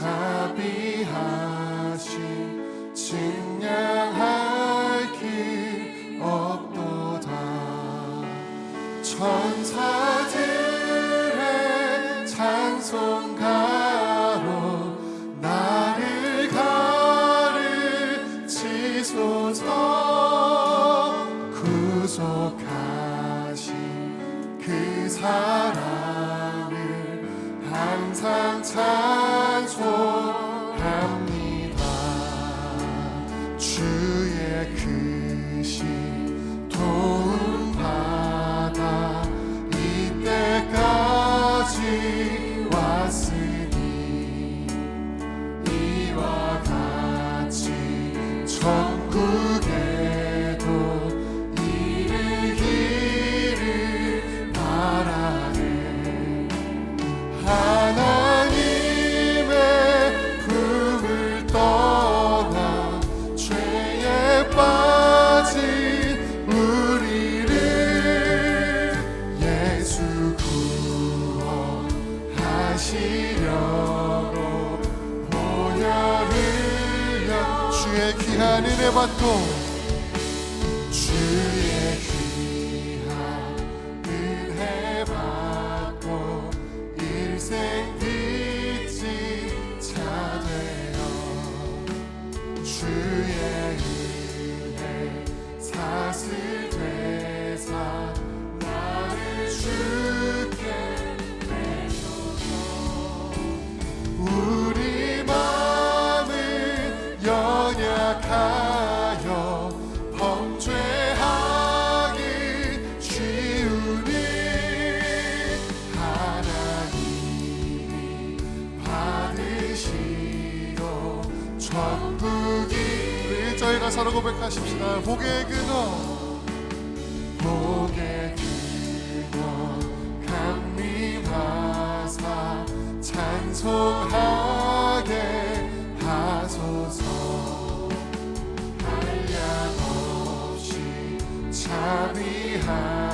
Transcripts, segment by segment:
자비하시 하시려고 흘려 주의 귀한 은혜 받고 주의 연약하여 범죄하기 쉬우니 하나님이 받으시고 천국이 우리 저희가 서로 고백하십시다. 복의 근원 복의 근원 강림하사 찬송하 자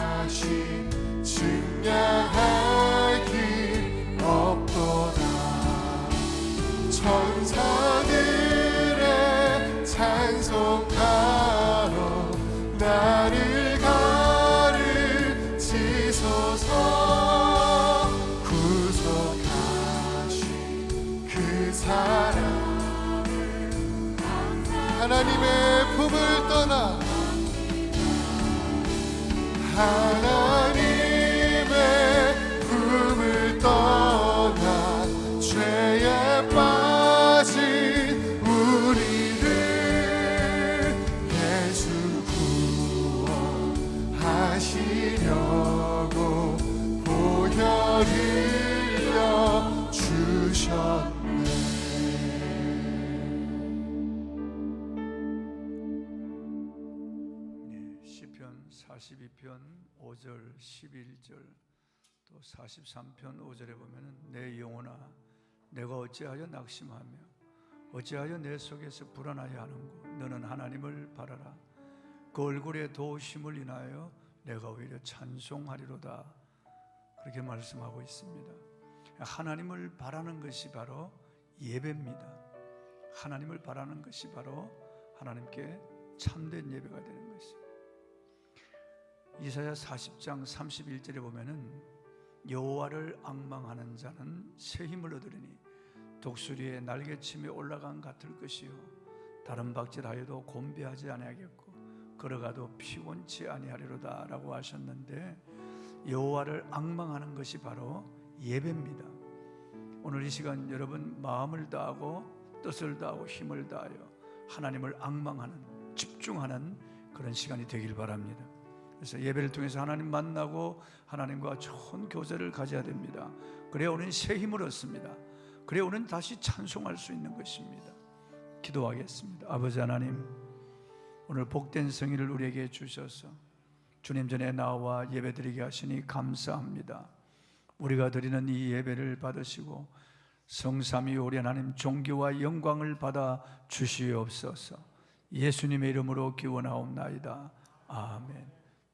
5절 11절 또 43편 5절에 보면은 내 영혼아 내가 어찌하여 낙심하며 어찌하여 내 속에서 불안하여 하는고? 너는 하나님을 바라라. 그 얼굴에 도우심을 인하여 내가 오히려 찬송하리로다. 그렇게 말씀하고 있습니다. 하나님을 바라는 것이 바로 예배입니다. 하나님을 바라는 것이 바로 하나님께 참된 예배가 되는 이사야 40장 31절에 보면은 여호와를 악망하는 자는 새 힘을 얻으리니 독수리의 날개침에 올라간 같을 것이요 다른 박질하여도 곤비하지 아니하겠고 걸어가도 피곤치 아니하리로다라고 하셨는데 여호와를 악망하는 것이 바로 예배입니다. 오늘 이 시간 여러분 마음을 다하고 뜻을 다하고 힘을 다하여 하나님을 악망하는 집중하는 그런 시간이 되길 바랍니다. 그래서 예배를 통해서 하나님 만나고 하나님과 좋은 교제를 가져야 됩니다. 그래야 우리는 새 힘을 얻습니다. 그래야 우리는 다시 찬송할 수 있는 것입니다. 기도하겠습니다. 아버지 하나님, 오늘 복된 성의를 우리에게 주셔서 주님 전에 나와 예배드리게 하시니 감사합니다. 우리가 드리는 이 예배를 받으시고 성삼위 오리 하나님 존귀와 영광을 받아 주시옵소서. 예수님의 이름으로 기원하옵나이다. 아멘.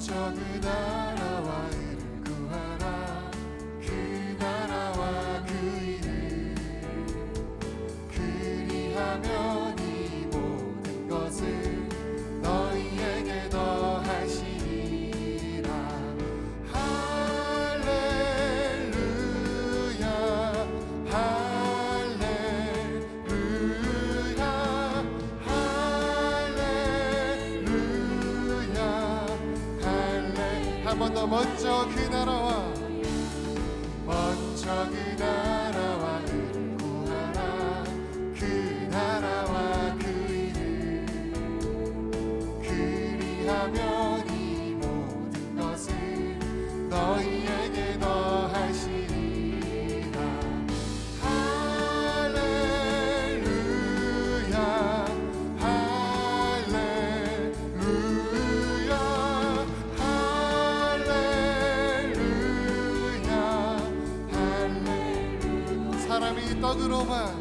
먼저 그 먼저 사람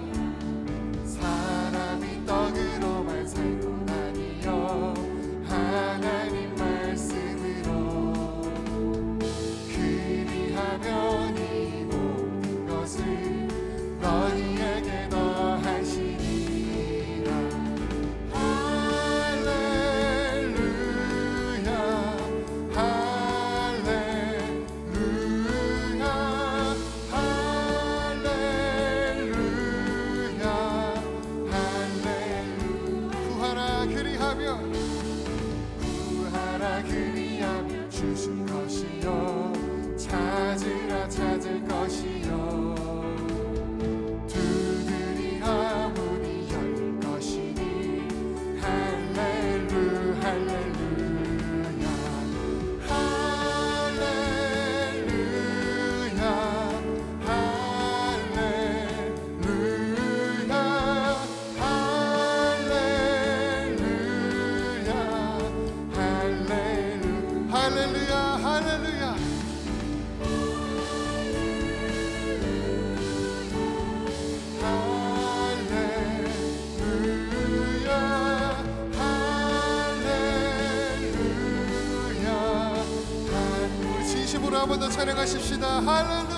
것이요 한번 더 찬양하십시다. 할렐루야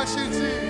Washington.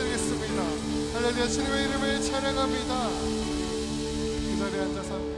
할렐루야 주님의 이름을 찬양합니다. 그 자리에 앉아서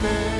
Amen.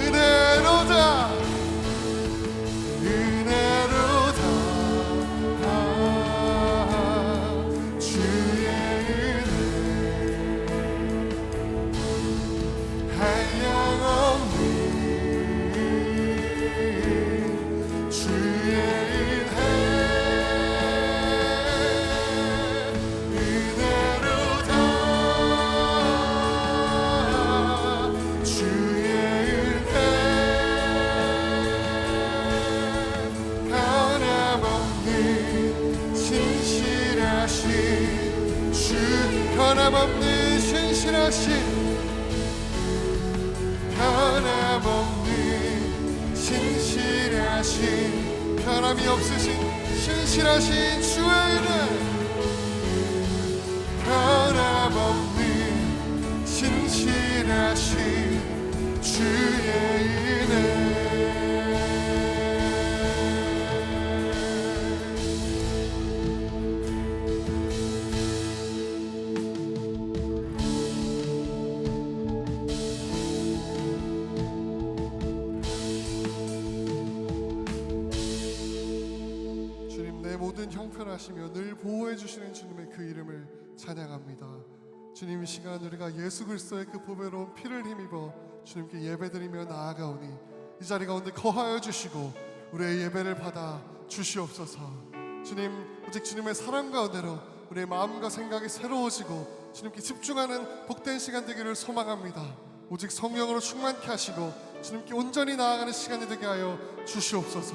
은혜로다 은혜로다 아, 주의 은혜 한량없는 주의 변함없는 신실하신 주의 은혜 그리스도의 그 보배로운 피를 힘입어 주님께 예배드리며 나아가오니 이 자리 가운데 거하여 주시고 우리의 예배를 받아 주시옵소서. 주님 오직 주님의 사랑 가운데로 우리의 마음과 생각이 새로워지고 주님께 집중하는 복된 시간 되기를 소망합니다. 오직 성령으로 충만케 하시고 주님께 온전히 나아가는 시간이 되게 하여 주시옵소서.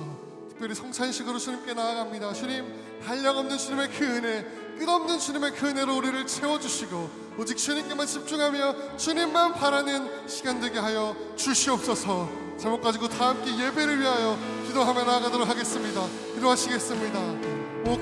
특별히 성찬식으로 주님께 나아갑니다. 주님 한량 없는 주님의 그 은혜, 끝없는 주님의 그 은혜로 우리를 채워주시고 오직 주님께만 집중하며 주님만 바라는 시간 되게 하여 주시옵소서. 제목 가지고 다 함께 예배를 위하여 기도하며 나아가도록 하겠습니다. 기도하시겠습니다. 오,